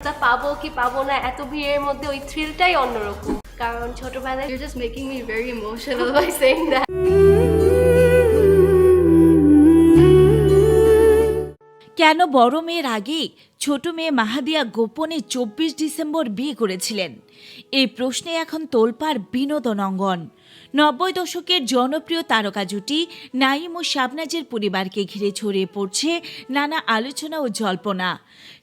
পাবো কি পাবো না, এত ভিড়ের মধ্যে ওই থ্রিলটাই অন্যরকম। কারণ ছোটবেলায় You're just making me very emotional by saying that কেন বড় মেয়ের আগেই ছোট মেয়ে মাহাদিয়া গোপনে চব্বিশ ডিসেম্বর বিয়ে করেছিলেন। এই প্রশ্নে এখন তোলপাড় বিনোদন অঙ্গন। নব্বই দশকের জনপ্রিয় তারকা জুটি নাইম ও শাবনাজের পরিবারকে ঘিরে ছড়িয়ে পড়ছে নানা আলোচনা ও জল্পনা।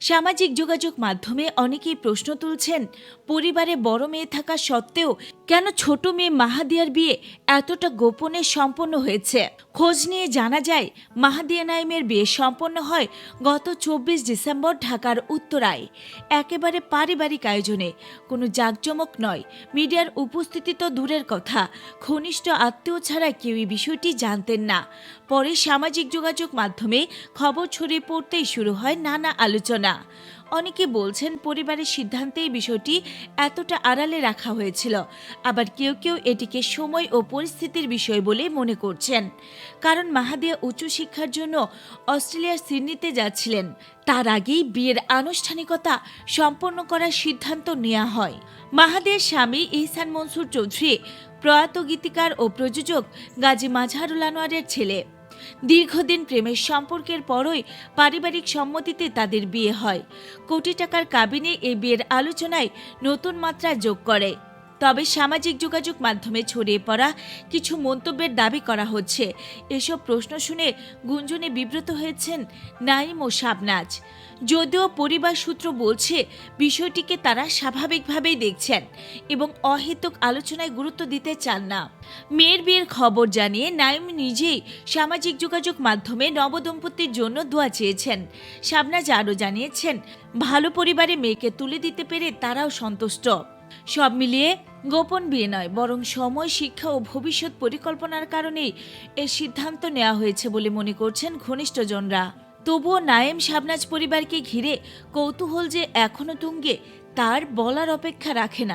সামাজিক যোগাযোগ মাধ্যমে অনেকেই প্রশ্ন তুলছেন, পরিবারে বড় মেয়ে থাকা সত্ত্বেও কেন ছোট মেয়ে মাহাদিয়ার বিয়ে এতটা গোপনে সম্পন্ন হয়েছে? খোঁজ নিয়ে জানা যায়, মাহাদিয়া নাইমের বিয়ে সম্পন্ন হয় গত চব্বিশ ডিসেম্বর ঢাকার উত্তরায়। একেবারে পারিবারিক আয়োজনে। কোনো জাঁকজমক নয়। মিডিয়ার উপস্থিতি তো দূরের কথা। ঘনিষ্ঠ আত্মীয় ছাড়া কেউই বিষয়টি জানতেন না। পরে সামাজিক যোগাযোগ মাধ্যমে খবর ছড়িয়ে পড়তেই শুরু হয় নানা আলোচনা। অনেকে বলছেন পরিবারের সিদ্ধান্তে এই বিষয়টি এতটা আড়ালে রাখা হয়েছিল। আবার কেউ কেউ এটিকে সময় ও পরিস্থিতির বিষয় বলে মনে করছেন। কারণ মাহাদিয়া উচ্চশিক্ষার জন্য অস্ট্রেলিয়ার সিডনিতে যাচ্ছিলেন। তার আগেই বিয়ের আনুষ্ঠানিকতা সম্পন্ন করার সিদ্ধান্ত নেওয়া হয়। মাহাদিয়ার স্বামী ইহসান মনসুর চৌধুরী, প্রয়াত গীতিকার ও প্রযোজক গাজী মাজহারুল আনোয়ারের ছেলে। দীর্ঘদিন প্রেমের সম্পর্কের পরই পারিবারিক সম্মতিতে তাদের বিয়ে হয়। কোটি টাকার কাবিনে এই বিয়ের আলোচনায় নতুন মাত্রা যোগ করে। তবে সামাজিক যোগাযোগ মাধ্যমে ছড়িয়ে পড়া কিছু মন্তব্যের দাবি করা হচ্ছে। এসব প্রশ্ন শুনে গুঞ্জনে বিব্রত হয়েছেন নাইম ও শাবনাজ। যদিও পরিবার সূত্র বলছে, বিষয়টিকে তারা স্বাভাবিকভাবেই দেখছেন এবং অহেতুক আলোচনায় গুরুত্ব দিতে চান না। মেয়ের বিয়ের খবর জানিয়ে নাইম নিজেই সামাজিক যোগাযোগ মাধ্যমে নবদম্পতির জন্য দোয়া চেয়েছেন। শাবনাজ আরও জানিয়েছেন, ভালো পরিবারে মেয়েকে তুলে দিতে পেরে তারাও সন্তুষ্ট। সব মিলিয়ে গোপন বিয়ে নয় বরং সময়, শিক্ষা ও ভবিষ্যৎ পরিকল্পনার কারণেই এর সিদ্ধান্ত নেওয়া হয়েছে বলে মনে করছেন ঘনিষ্ঠজনরা। তবুও নায়েম শাবনাজ পরিবারকে ঘিরে কৌতূহল যে এখনও তুঙ্গে, তার বলার অপেক্ষা রাখে না।